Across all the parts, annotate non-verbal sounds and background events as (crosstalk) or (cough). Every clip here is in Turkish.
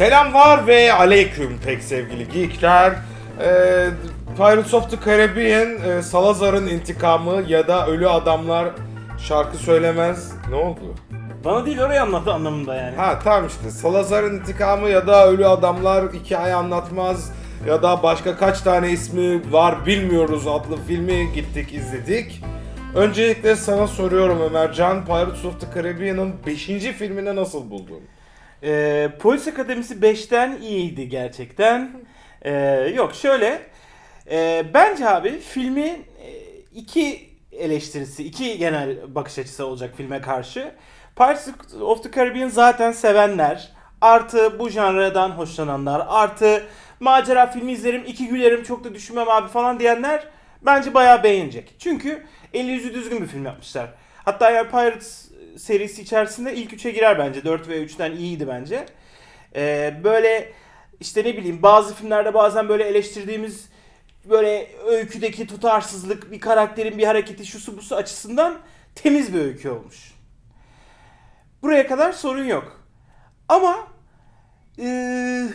Selamlar ve aleyküm pek sevgili geekler. Ee, Pirates of the Caribbean, e, Salazar'ın intikamı ya da Ölü Adamlar şarkı söylemez. Ne oldu? Bana değil orayı anlattı anlamında yani. Ha tamam işte Salazar'ın intikamı ya da Ölü Adamlar hikaye anlatmaz ya da başka kaç tane ismi var bilmiyoruz adlı filmi gittik izledik. Öncelikle sana soruyorum Ömercan, Pirates of the Caribbean'ın 5. filmini nasıl buldun? Ee, Polis Akademisi 5'ten iyiydi gerçekten. Ee, yok şöyle. e, bence abi filmi e, iki eleştirisi, iki genel bakış açısı olacak filme karşı. Pirates of the Caribbean zaten sevenler, artı bu janradan hoşlananlar, artı macera filmi izlerim, iki gülerim çok da düşünmem abi falan diyenler bence bayağı beğenecek. Çünkü eli yüzü düzgün bir film yapmışlar. Hatta yani Pirates serisi içerisinde ilk üçe girer bence. 4 ve 3'ten iyiydi bence. Ee, böyle işte ne bileyim bazı filmlerde bazen böyle eleştirdiğimiz böyle öyküdeki tutarsızlık, bir karakterin bir hareketi şusu busu açısından temiz bir öykü olmuş. Buraya kadar sorun yok. Ama eee,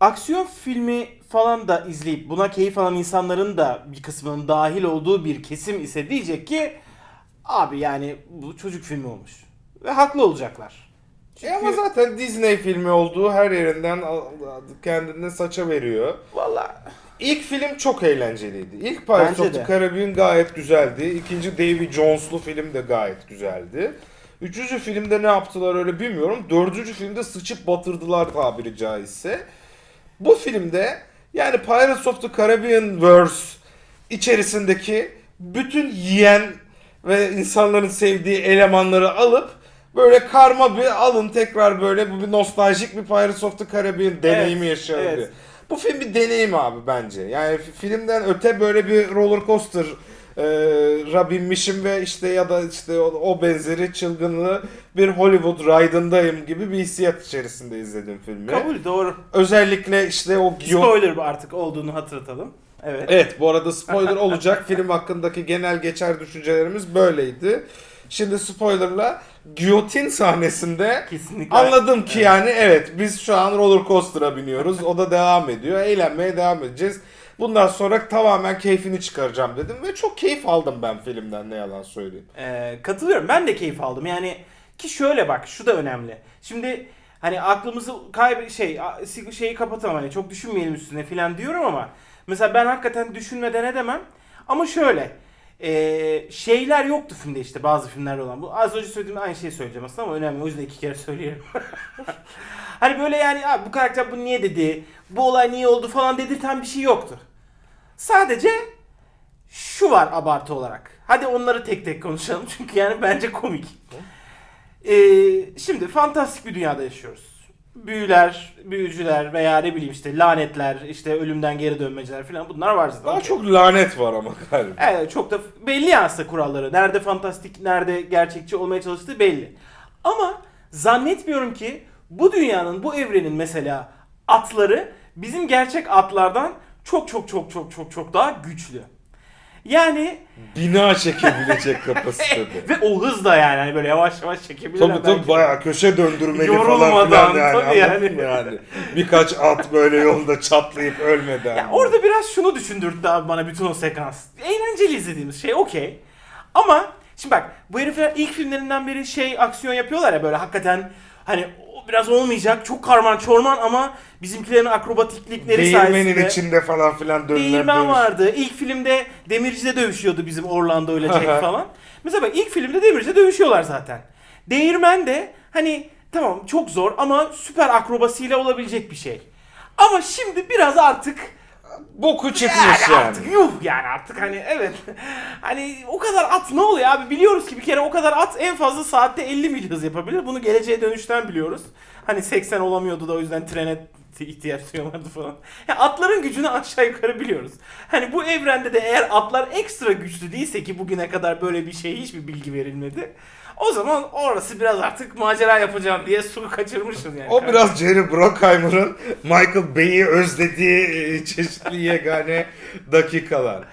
aksiyon filmi falan da izleyip buna keyif alan insanların da bir kısmının dahil olduğu bir kesim ise diyecek ki abi yani bu çocuk filmi olmuş. Ve haklı olacaklar. E ama zaten Disney filmi olduğu her yerinden kendini saça veriyor. Valla İlk film çok eğlenceliydi. İlk Pirates of the. Caribbean gayet güzeldi. İkinci Davy Jones'lu film de gayet güzeldi. Üçüncü filmde ne yaptılar öyle bilmiyorum. Dördüncü filmde sıçıp batırdılar tabiri caizse. Bu filmde yani Pirates of the Caribbean verse içerisindeki bütün yiyen ve insanların sevdiği elemanları alıp böyle karma bir alın tekrar böyle bu bir nostaljik bir Pirates of the Caribbean deneyimi Evet, yaşayalım evet. diye. Bu film bir deneyim abi bence. Yani fi- filmden öte böyle bir roller coaster e, ra binmişim ve işte ya da işte o, o benzeri çılgınlığı bir Hollywood ride'ındayım gibi bir hissiyat içerisinde izledim filmi. kabul doğru. Özellikle işte o Spoiler artık olduğunu hatırlatalım. Evet. Evet bu arada spoiler olacak. (laughs) Film hakkındaki genel geçer düşüncelerimiz böyleydi. Şimdi spoilerla giyotin sahnesinde Kesinlikle. anladım ki yani evet biz şu an roller coaster'a biniyoruz. O da devam ediyor. Eğlenmeye devam edeceğiz. Bundan sonra tamamen keyfini çıkaracağım dedim ve çok keyif aldım ben filmden ne yalan söyleyeyim. Ee, katılıyorum. Ben de keyif aldım. Yani ki şöyle bak şu da önemli. Şimdi hani aklımızı kayb şey şeyi kapatamam hani çok düşünmeyelim üstüne falan diyorum ama mesela ben hakikaten düşünmeden edemem. Ama şöyle ee, şeyler yoktu filmde işte bazı filmlerde olan. Bu az önce söylediğim aynı şeyi söyleyeceğim aslında ama önemli. O yüzden iki kere söyleyelim. (laughs) hani böyle yani abi bu karakter bunu niye dedi? Bu olay niye oldu falan dedirten bir şey yoktu. Sadece şu var abartı olarak. Hadi onları tek tek konuşalım çünkü yani bence komik. Ee, şimdi fantastik bir dünyada yaşıyoruz. Büyüler, büyücüler veya ne bileyim işte lanetler, işte ölümden geri dönmeciler falan bunlar var zaten. Daha çok lanet var ama galiba. Evet çok da belli yani aslında kuralları. Nerede fantastik, nerede gerçekçi olmaya çalıştığı belli. Ama zannetmiyorum ki bu dünyanın, bu evrenin mesela atları bizim gerçek atlardan çok çok çok çok çok çok daha güçlü. Yani Bina çekebilecek kapasitede. (laughs) ve o hızla yani hani böyle yavaş yavaş çekebilirler. Tabii tabii belki. bayağı köşe döndürmeli falan Yorulmadan, filan yani. tabii yani. yani. Birkaç at böyle yolda çatlayıp ölmeden. Ya orada biraz şunu düşündürdü abi bana bütün o sekans. Eğlenceli izlediğimiz şey okey. Ama şimdi bak bu herifler ilk filmlerinden beri şey aksiyon yapıyorlar ya böyle hakikaten hani biraz olmayacak çok karman çorman ama bizimkilerin akrobatiklikleri Değirmenin sayesinde. içinde falan filan dönülen Değirmen dönüş. vardı. İlk filmde Demirci'de dövüşüyordu bizim Orlando ile Jack (laughs) falan. Mesela bak ilk filmde Demirci'de dövüşüyorlar zaten. Değirmen de hani tamam çok zor ama süper akrobasiyle olabilecek bir şey. Ama şimdi biraz artık Boku çıkmış yani, yani. artık yuh yani artık hani evet. hani o kadar at ne oluyor abi biliyoruz ki bir kere o kadar at en fazla saatte 50 mil hız yapabilir. Bunu geleceğe dönüşten biliyoruz. Hani 80 olamıyordu da o yüzden trene ihtiyaç duyuyorlardı falan. Ya atların gücünü aşağı yukarı biliyoruz. Hani bu evrende de eğer atlar ekstra güçlü değilse ki bugüne kadar böyle bir şey hiçbir bilgi verilmedi. O zaman orası biraz artık macera yapacağım diye su kaçırmışız yani. O biraz Jerry Bruckheimer'ın Michael Bay'i özlediği e, çeşitli yegane (laughs) dakikalar.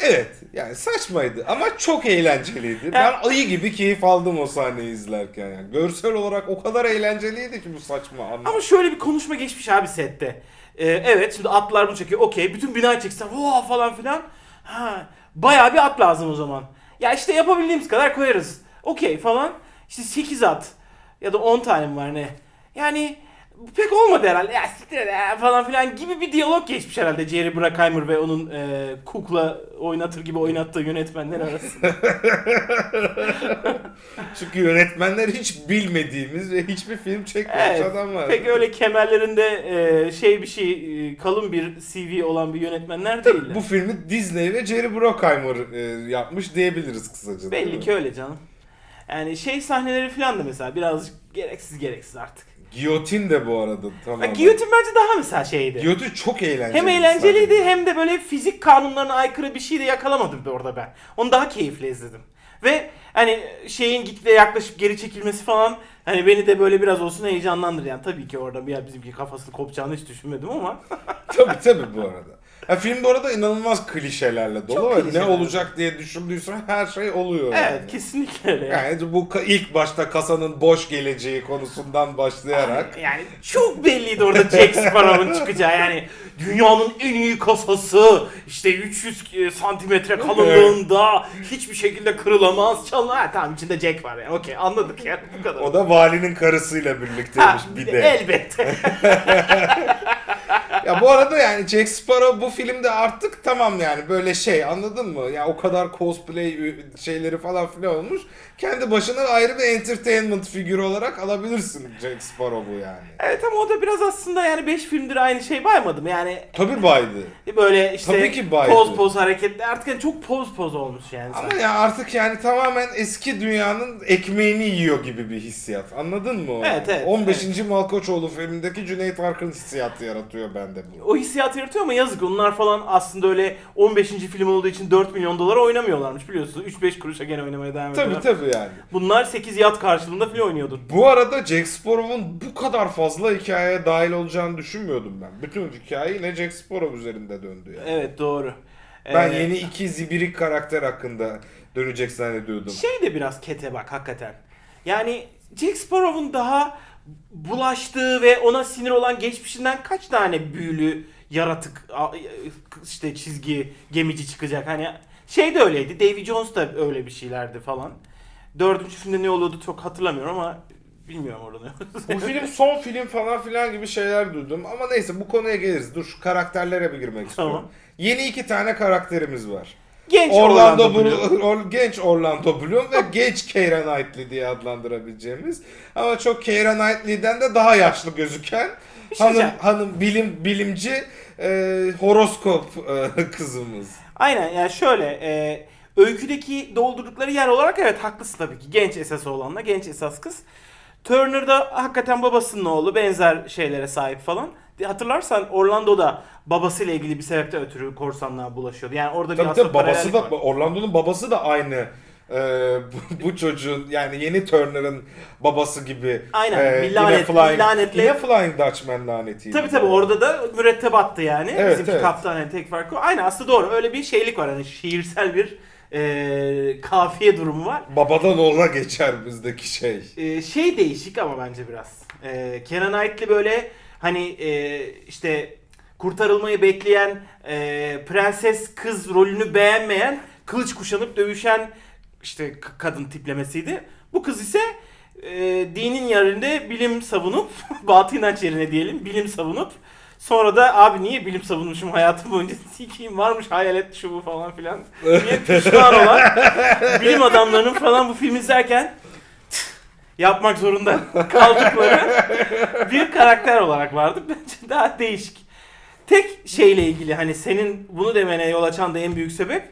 Evet yani saçmaydı ama çok eğlenceliydi. Ben ayı gibi keyif aldım o sahneyi izlerken. Yani. Görsel olarak o kadar eğlenceliydi ki bu saçma anlam. Ama şöyle bir konuşma geçmiş abi sette. Ee, evet şimdi atlar bunu çekiyor. Okey bütün binayı çeksen oha falan filan. Ha, bayağı bir at lazım o zaman. Ya işte yapabildiğimiz kadar koyarız. Okey falan. İşte 8 at. Ya da 10 tane mi var ne? Yani pek olmadı herhalde. Ya siktir et ya falan filan gibi bir diyalog geçmiş herhalde Jerry Bruckheimer ve onun e, kukla oynatır gibi oynattığı yönetmenler arasında. (laughs) Çünkü yönetmenler hiç bilmediğimiz ve hiçbir film çekmemiş Evet, adamlar. Pek öyle kemerlerinde e, şey bir şey e, kalın bir CV olan bir yönetmenler değiller. Bu filmi Disney ve Jerry Bruckheimer e, yapmış diyebiliriz kısaca. Belli ki öyle canım. Yani şey sahneleri falan da mesela birazcık gereksiz gereksiz artık. Giyotin de bu arada tamam. Giyotin bence daha mesela şeydi. Giyotin çok eğlenceli. hem eğlenceliydi sahne. hem de böyle fizik kanunlarına aykırı bir şey de yakalamadım orada ben. Onu daha keyifli izledim. Ve hani şeyin gitgide yaklaşıp geri çekilmesi falan hani beni de böyle biraz olsun heyecanlandırır. Yani tabii ki orada bir bizimki kafasını kopacağını hiç düşünmedim ama. (laughs) tabii tabii bu arada. Ha, film bu arada inanılmaz klişelerle dolu Çok ve klişeler. ne olacak diye düşündüysen her şey oluyor. evet yani. kesinlikle öyle. Yani bu ka- ilk başta kasanın boş geleceği konusundan başlayarak Yani çok belliydi orada Jack Sparrow'un çıkacağı yani dünyanın en iyi kasası işte 300 santimetre kalınlığında hiçbir şekilde kırılamaz çalın. Ha tamam içinde Jack var yani okey anladık yani bu kadar. o da valinin karısıyla birlikteymiş Ha, bir de. Elbette. (laughs) Ya bu arada yani Jack Sparrow bu filmde artık tamam yani böyle şey anladın mı? Ya o kadar cosplay şeyleri falan filan olmuş. Kendi başına ayrı bir entertainment figürü olarak alabilirsin Jack Sparrow'u yani. evet ama o da biraz aslında yani 5 filmdir aynı şey baymadım yani Tabii baydı. böyle işte Tabii ki baydı. poz poz hareketler artık yani çok poz poz olmuş yani. Ama ya artık yani tamamen eski dünyanın ekmeğini yiyor gibi bir hissiyat. Anladın mı? Evet, evet, 15. Malkoçoğlu filmindeki Cüneyt Arkın hissiyatı yaratıyor bende bu. o hissiyatı yaratıyor ama yazık onlar falan aslında öyle 15. film olduğu için 4 milyon dolara oynamıyorlarmış biliyorsunuz. 3-5 kuruşa gene oynamaya devam ediyorlar. Tabii tabii yani. Bunlar 8 yat karşılığında film oynuyordu. Bu arada Jack Sparrow'un bu kadar fazla hikayeye dahil olacağını düşünmüyordum ben. Bütün hikaye yine Jack Sparrow üzerinde döndü yani. Evet doğru. Ben Ee, yeni iki zibirik karakter hakkında dönecek zannediyordum. Şey de biraz kete bak hakikaten. Yani Jack Sparrow'un daha bulaştığı ve ona sinir olan geçmişinden kaç tane büyülü yaratık işte çizgi gemici çıkacak hani şey de öyleydi Davy Jones da öyle bir şeylerdi falan. Dördüncü filmde ne oluyordu çok hatırlamıyorum ama bilmiyorum orada ne bu film son film falan filan gibi şeyler duydum ama neyse bu konuya geliriz. Dur şu karakterlere bir girmek istiyorum. Tamam. Yeni iki tane karakterimiz var. Genç Orlando, Orlando Bloom. Or- genç Orlando Bloom ve (laughs) genç Keira Knightley diye adlandırabileceğimiz ama çok Keira Knightley'den de daha yaşlı gözüken şey hanım diyeceğim. hanım bilim bilimci e, horoskop e, (laughs) kızımız. Aynen yani şöyle e, öyküdeki doldurdukları yer olarak evet haklısın tabii ki. Genç esas olanla genç esas kız. Turner da hakikaten babasının oğlu benzer şeylere sahip falan. Hatırlarsan Orlando da babasıyla ilgili bir sebepten ötürü korsanlığa bulaşıyordu. Yani orada bir Tabii aslında tabii babası da var. Orlando'nun babası da aynı e, (laughs) bu, bu çocuğun yani yeni Turner'ın babası gibi. Aynen, e, bir yine lanet- Flying, bir lanetle- yine Flying Dutchman lanetiydi. Tabii tabii orada da mürettebattı yani. Evet, Bizimki evet. kaptan tek farkı o. Aynen aslında doğru öyle bir şeylik var hani şiirsel bir e, kafiye durumu var. Babadan oğula geçer bizdeki şey. Ee, şey değişik ama bence biraz. Ee, Kenan Knightley böyle hani e, işte kurtarılmayı bekleyen e, prenses kız rolünü beğenmeyen kılıç kuşanıp dövüşen işte kadın tiplemesiydi. Bu kız ise e, dinin yerinde bilim savunup (laughs) batı inanç yerine diyelim bilim savunup sonra da abi niye bilim savunmuşum hayatım boyunca (laughs) sikiyim varmış hayalet şu bu falan filan diye pişman olan (laughs) bilim adamlarının falan bu filmi izlerken yapmak zorunda (laughs) kaldıkları bir karakter olarak vardı. Bence daha değişik. Tek şeyle ilgili hani senin bunu demene yol açan da en büyük sebep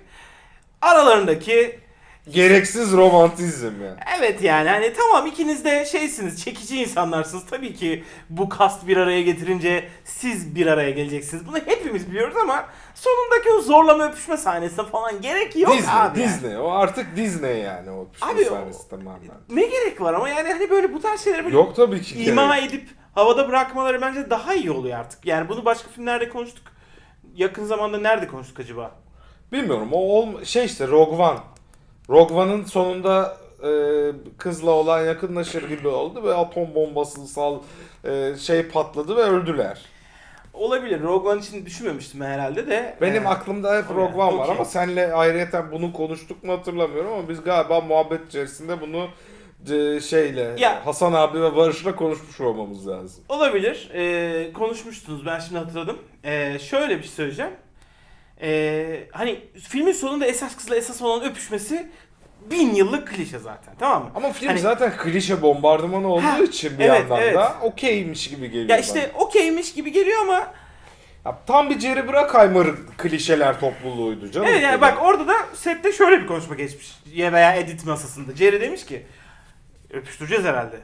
aralarındaki Gereksiz romantizm yani. evet yani hani tamam ikiniz de şeysiniz çekici insanlarsınız. Tabii ki bu kast bir araya getirince siz bir araya geleceksiniz. Bunu hepimiz biliyoruz ama sonundaki o zorlama öpüşme sahnesine falan gerek yok Disney, abi. Disney. O artık Disney yani o Abi abi, o- sahnesi tamamen. Ne gerek var ama yani hani böyle bu tarz şeyleri böyle Yok tabii ki. ima gerek. edip havada bırakmaları bence daha iyi oluyor artık. Yani bunu başka filmlerde konuştuk. Yakın zamanda nerede konuştuk acaba? Bilmiyorum o ol şey işte Rogue One. Rogue One'ın sonunda e, kızla olan yakınlaşır gibi oldu ve atom bombası sal e, şey patladı ve öldüler. Olabilir. Rogue One için düşünmemiştim herhalde de. Benim Ee, aklımda hep Rogue One var okey. ama senle ayrıyeten bunu konuştuk mu hatırlamıyorum ama biz galiba muhabbet içerisinde bunu e, şeyle Ya- Hasan abi ve Barış'la konuşmuş olmamız lazım. Olabilir. Ee, konuşmuştunuz. Ben şimdi hatırladım. Ee, şöyle bir şey söyleyeceğim. Ee, hani filmin sonunda esas kızla esas olan öpüşmesi bin yıllık klişe zaten. Tamam mı? Ama film Hani- zaten klişe bombardımanı olduğu Ha, için bir evet, yandan evet. da okeymiş gibi geliyor Ya işte okeymiş gibi geliyor ama bana. Ya tam bir Jerry Bruckheimer klişeler topluluğuydu canım. evet yani bak orada da sette şöyle bir konuşma geçmiş. Ya veya edit masasında. Jerry demiş ki öpüştüreceğiz herhalde.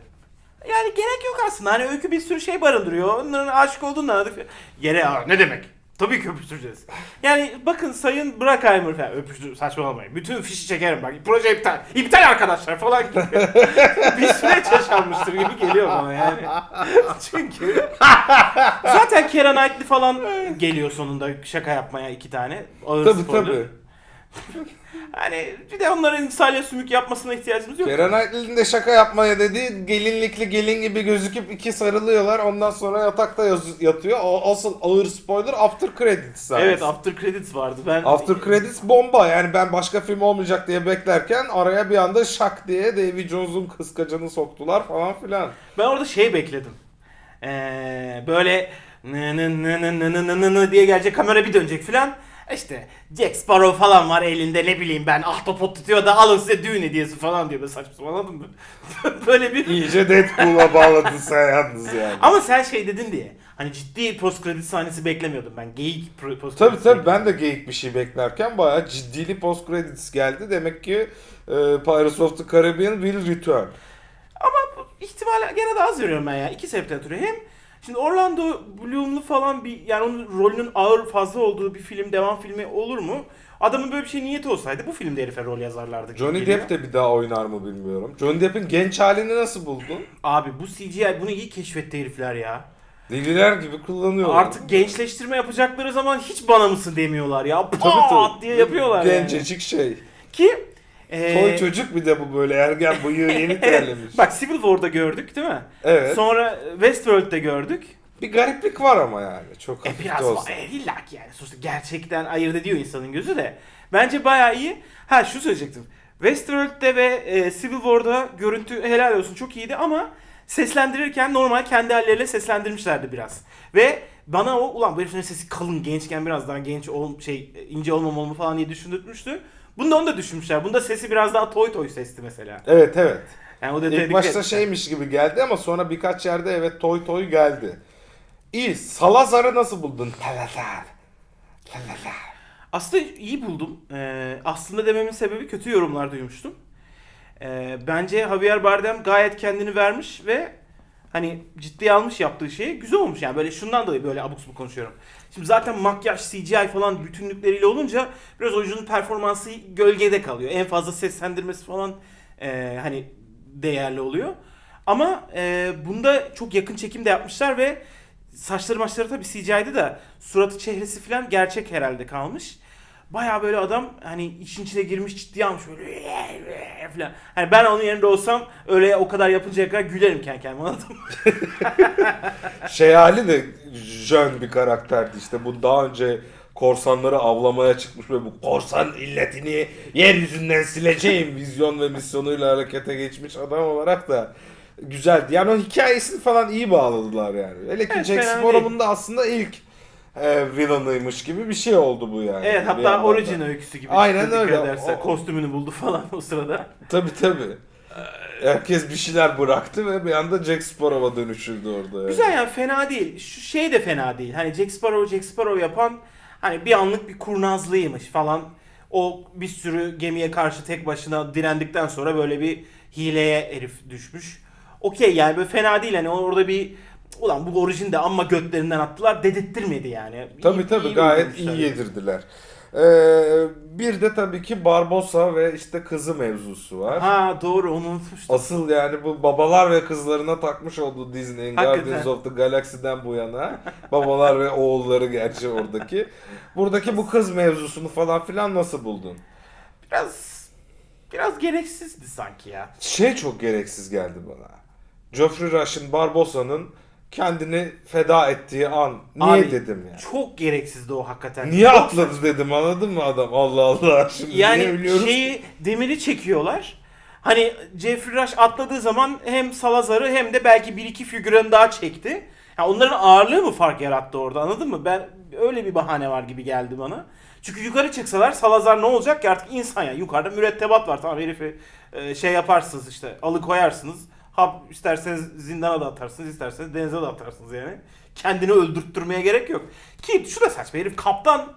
Yani gerek yok aslında. Hani öykü bir sürü şey barındırıyor. Onların aşık olduğunu anladık. Yere "Aa, ne demek? Tabii ki öpüştüreceğiz. Yani bakın Sayın Brackheimer falan öpüştür saçmalamayın. Bütün fişi çekerim bak. Proje iptal. İptal arkadaşlar falan gibi. (laughs) bir süreç yaşanmıştır gibi geliyor bana yani. Çünkü zaten Keira Knightley falan geliyor sonunda şaka yapmaya iki tane. Ağır Tabii spoiler. tabii. (laughs) Hani bir de onların salya sümük yapmasına ihtiyacımız yok. Kenan Knightley'in de şaka yapmaya dediği gelinlikli gelin gibi gözüküp iki sarılıyorlar ondan sonra yatakta yaz- yatıyor. O, asıl ağır spoiler After Credits sahnesi. Evet After Credits vardı. Ben After Credits bomba yani ben başka film olmayacak diye beklerken araya bir anda şak diye Davy Jones'un kıskacını soktular falan filan. Ben orada şey bekledim. Ee, böyle nı nı nı nı nı nı nı nı diye gelecek kamera bir dönecek filan. İşte Jack Sparrow falan var elinde ne bileyim ben ahtapot tutuyor da alın size düğün hediyesi falan diyor. Ben saçma sapan mı? (laughs) böyle bir... İyice Deadpool'a bağladın sen yalnız yani. Ama sen şey dedin diye. Hani ciddi post credit sahnesi beklemiyordum ben. Geyik post Tabii credit tabii ben de geyik bir şey beklerken bayağı ciddili post credits geldi. Demek ki e, Pirates of the Caribbean will return. Ama ihtimal gene de az veriyorum ben ya. İki sebepten ötürü. Hem şimdi Orlando Bloom'lu falan bir yani onun rolünün ağır fazla olduğu bir film, devam filmi olur mu? Adamın böyle bir şey niyeti olsaydı bu filmde herife rol yazarlardı. Johnny. Depp de bir daha oynar mı bilmiyorum. Johnny Depp'in genç halini nasıl buldun? Abi bu CGI bunu iyi keşfetti herifler ya. Deliler gibi kullanıyorlar. Artık gençleştirme yapacakları zaman hiç bana mısın demiyorlar ya. Pat diye yapıyorlar yani. Gencecik şey. Ki e, Toy çocuk bir de bu böyle ergen bıyığı yeni (laughs) terlemiş. Bak Civil War'da gördük değil mi? Evet. Sonra Westworld'de gördük. Bir gariplik var ama yani. Çok E biraz olsa. var. E, illa ki yani. Sonuçta gerçekten ayırt ediyor insanın gözü de. Bence bayağı iyi. Ha şu söyleyecektim. Westworld'de ve e, Civil War'da görüntü helal olsun çok iyiydi ama seslendirirken normal kendi halleriyle seslendirmişlerdi biraz. Ve bana o ulan bu herifin sesi kalın gençken biraz daha genç ol, şey ince olmamalı falan diye düşündürtmüştü. Bunda onu da düşünmüşler. Bunda sesi biraz daha toy toy sesti mesela. Evet evet. Yani o da İlk başta etmişler. şeymiş gibi geldi ama sonra birkaç yerde evet toy toy geldi. İyi. Salazar'ı nasıl buldun? Salazar. Salazar. Aslında iyi buldum. Ee, aslında dememin sebebi kötü yorumlar duymuştum. Ee, bence Javier Bardem gayet kendini vermiş ve hani ciddiye almış yaptığı şey güzel olmuş yani böyle şundan dolayı böyle abuk subuk konuşuyorum. Şimdi zaten makyaj, CGI falan bütünlükleriyle olunca biraz oyuncunun performansı gölgede kalıyor. En fazla seslendirmesi falan e, hani değerli oluyor. Ama e, bunda çok yakın çekim de yapmışlar ve saçları maçları tabii CGI'di de suratı çehresi falan gerçek herhalde kalmış. Baya böyle adam hani işin içine girmiş ciddiye almış böyle falan. Hani ben onun yerinde olsam öyle o kadar yapıncaya kadar gülerim kendi kendime anladın mı? (laughs) Şey hali de jön bir karakterdi işte. Bu daha önce korsanları avlamaya çıkmış ve bu korsan illetini yeryüzünden sileceğim (laughs) vizyon ve misyonuyla harekete geçmiş adam olarak da güzeldi. Yani o hikayesini falan iyi bağladılar yani. Hele ki Evet, Jack fena Sparrow'un da aslında ilk e, villainıymış gibi bir şey oldu bu yani. Evet Bir hatta yandan da. orijin öyküsü gibi. Aynen dikkat öyle. edersen. O- Kostümünü buldu falan o sırada. Tabii tabii. Herkes bir şeyler bıraktı ve bir anda Jack Sparrow'a dönüşüldü orada. Yani. Güzel yani fena değil. Şu şey de fena değil. Hani Jack Sparrow Jack Sparrow yapan hani bir anlık bir kurnazlıymış falan. O bir sürü gemiye karşı tek başına direndikten sonra böyle bir hileye herif düşmüş. Okey yani böyle fena değil hani orada bir ulan bu orijinde amma götlerinden attılar dedirttirmedi yani. İyi- Tabii tabii iyi gayet iyi yedirdiler. Ee, bir de tabii ki Barbosa ve işte kızı mevzusu var. Ha doğru onu unutmuştum. Asıl yani bu babalar ve kızlarına takmış olduğu Disney'in. Guardians of the Galaxy'den bu yana. babalar ve oğulları gerçi oradaki. Buradaki bu kız mevzusunu falan filan nasıl buldun? Biraz biraz gereksizdi sanki ya. Şey çok gereksiz geldi bana. Geoffrey Rush'ın Barbosa'nın kendini feda ettiği an. Niye Abi, dedim ya? Çok gereksizdi o hakikaten. Niye Çok atladı dedim anladın mı adam? Allah Allah. (laughs) Şimdi niye Yani şeyi demiri çekiyorlar. Hani Jeffrey Rush atladığı zaman hem Salazar'ı hem de belki bir iki figüranı daha çekti. Ya onların ağırlığı mı fark yarattı orada anladın mı? Ben öyle bir bahane var gibi geldi bana. Çünkü yukarı çıksalar Salazar ne olacak ki artık insan ya. Yukarıda mürettebat var tamam herifi e, şey yaparsınız işte alıkoyarsınız. Hap isterseniz zindana da atarsınız isterseniz denize de atarsınız yani. Kendini öldürttürmeye gerek yok. Ki şu da saçma herif kaptan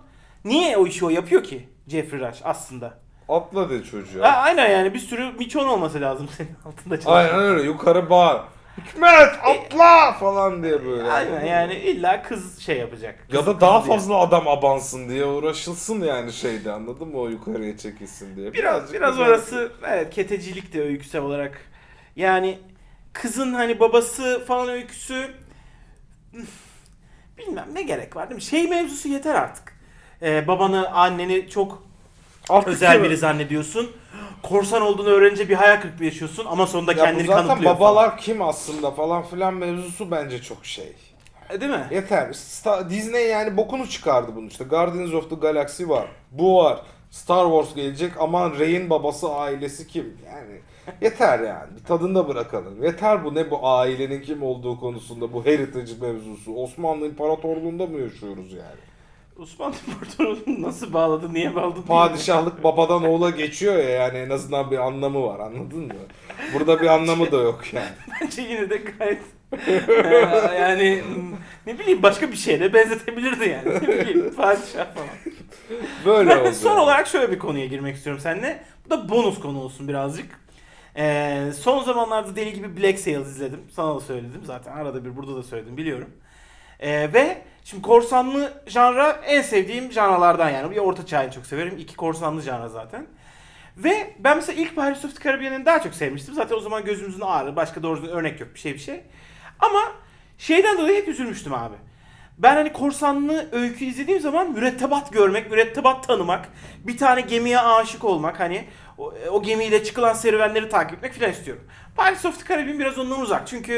niye o işi o yapıyor ki Jeffrey Rush aslında? Atla de çocuğa. Ha, aynen yani bir sürü miçon olması lazım senin (laughs) altında çalışan. Aynen öyle yukarı bağır. Hikmet atla falan diye böyle. Aynen yani illa kız şey yapacak. Ya Kız- da daha kız diye. fazla adam abansın diye uğraşılsın yani şeyde anladın mı o yukarıya çekilsin diye. Biraz Birazcık biraz güzel. orası evet ketecilik de öyküsel olarak. Yani kızın hani babası falan öyküsü bilmem ne gerek var değil mi? Şey mevzusu yeter artık. Ee, babanı, anneni çok Artık özel biri zannediyorsun. Korsan olduğunu öğrenince bir hayal kırıklığı yaşıyorsun ama sonunda Ya kendini zaten kanıtlıyor. babalar kim aslında falan filan mevzusu bence çok şey. falan. E, Değil mi? Yeter. Disney yani bokunu çıkardı bunu işte. Guardians of the Galaxy var. Bu var. Star Wars gelecek. Aman Rey'in babası ailesi kim? Yani (laughs) yeter yani. Bir tadında bırakalım. Yeter bu ne bu ailenin kim olduğu konusunda bu heritage mevzusu. Osmanlı İmparatorluğu'nda mı yaşıyoruz yani? Osmanlı İmparatorluğu'nu nasıl bağladı, niye bağladı? Padişahlık babadan oğula geçiyor ya yani en azından bir anlamı var anladın mı? Burada bir anlamı da yok yani. (laughs) Bence yine de gayet Ee, yani ne bileyim başka bir şeye de benzetebilirdi yani. Ne bileyim padişah falan. Böyle Ben oldu. son olarak şöyle bir konuya girmek istiyorum seninle. Bu da bonus konu olsun birazcık. Ee, son zamanlarda deli gibi Black Sails izledim. Sana da söyledim zaten. Arada bir burada da söyledim biliyorum. Ee, ve şimdi korsanlı janra en sevdiğim janralardan yani. Bir orta çağını çok severim. İki korsanlı janra zaten. Ve ben mesela ilk Pirates of the Caribbean'ı daha çok sevmiştim. Zaten o zaman gözümüzün ağrı. Başka doğru düzgün örnek yok bir şey bir şey. Ama şeyden dolayı hep üzülmüştüm abi. Ben hani korsanlı öykü izlediğim zaman mürettebat görmek, mürettebat tanımak, bir tane gemiye aşık olmak hani o, o gemiyle çıkılan serüvenleri takip etmek filan istiyorum. Pirates of the Caribbean biraz ondan uzak çünkü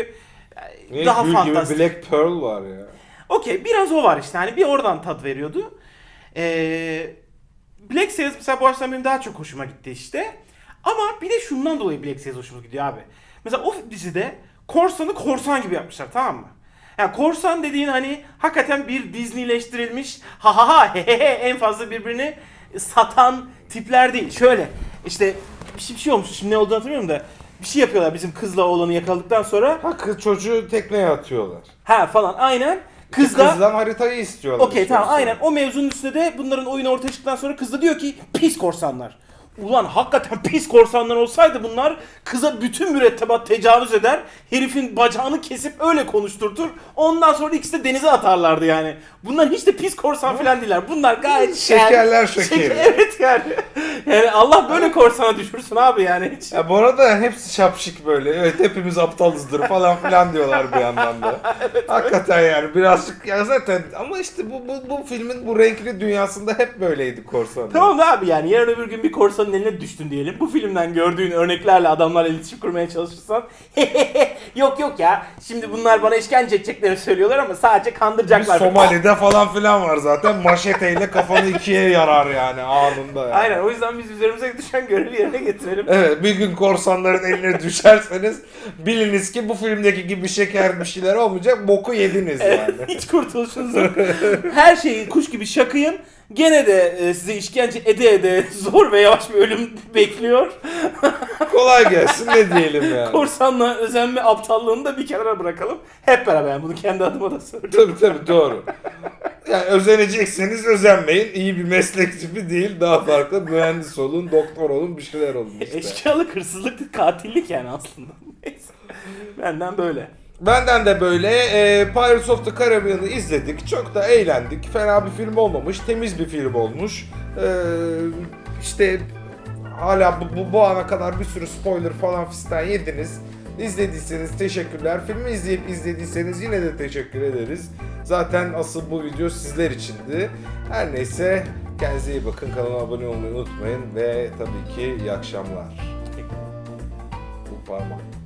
e, Niye daha gül fantastik. gibi Black Pearl var ya. Okey biraz o var işte hani bir oradan tat veriyordu. Ee, Black Sails mesela bu açıdan benim daha çok hoşuma gitti işte. Ama bir de şundan dolayı Black Sails hoşuma gidiyor abi. Mesela o dizide korsanı korsan gibi yapmışlar tamam mı? Yani korsan dediğin hani hakikaten bir Disneyleştirilmiş ha ha ha he he he en fazla birbirini satan tipler değil. Şöyle işte bir şey, bir şey olmuş şimdi ne olduğunu hatırlamıyorum da bir şey yapıyorlar bizim kızla oğlanı yakaladıktan sonra Ha kız çocuğu tekneye atıyorlar. ha falan aynen Kız kız da Kızdan haritayı istiyorlar. Okey tamam aynen o mevzunun üstünde de bunların oyunu ortaya çıktıktan sonra kız da diyor ki pis korsanlar. Ulan hakikaten pis korsanlar olsaydı bunlar kıza bütün mürettebat tecavüz eder. Herifin bacağını kesip öyle konuşturtur. Ondan sonra ikisi de denize atarlardı yani. Bunlar hiç de pis korsan falan değiller. Bunlar gayet Şekerler şekeri. şeker- (laughs) Evet yani. Yani Allah böyle korsana düşürsün abi yani. Hiç. Ya bu arada hepsi şapşik böyle. Evet hepimiz aptalızdır falan filan diyorlar bir yandan da. (laughs) Hakikaten yani birazcık ya zaten ama işte bu, bu, bu filmin bu renkli dünyasında hep böyleydi korsan. Tamam da abi yani yarın öbür gün bir korsanın eline düştün diyelim. Bu filmden gördüğün örneklerle adamlarla iletişim kurmaya çalışırsan (laughs) yok yok ya şimdi bunlar bana işkence edeceklerini söylüyorlar ama sadece Bir kandıracaklar. Somali'de falan filan var zaten. Maşeteyle kafanı ikiye yarar yani anında. Yani. Aynen o yüzden biz üzerimize düşen görevi yerine getirelim. Evet bir gün korsanların eline düşerseniz biliniz ki bu filmdeki gibi şeker bir şeyler olmayacak boku yediniz yani. (laughs) Hiç kurtuluşunuz yok. Her şeyi kuş gibi şakıyın. Gene de e, size işkence ede ede (laughs) zor ve yavaş bir ölüm bekliyor. (laughs) Kolay gelsin ne diyelim yani. Korsanla özenme aptallığını da bir kenara bırakalım. Hep beraber yani bunu kendi adıma da söylüyorum. Tabii tabii doğru. Yani özenecekseniz özenmeyin. İyi bir meslek tipi değil. Daha farklı mühendis olun, doktor olun, bir şeyler olun işte. Eşkıyalık, hırsızlık, katillik yani aslında. (laughs) Neyse. Benden böyle. Benden de böyle e, Pirates of the Caribbean'ı izledik. Çok da eğlendik. Fena bir film olmamış. Temiz bir film olmuş. Ee, işte hala bu, bu, bu ana kadar bir sürü spoiler falan fistan yediniz. İzlediyseniz teşekkürler. Filmi izleyip izlediyseniz yine de teşekkür ederiz. Zaten asıl bu video sizler içindi. Her neyse kendinize iyi bakın. Kanala abone olmayı unutmayın ve tabii ki iyi akşamlar. Bu parmak.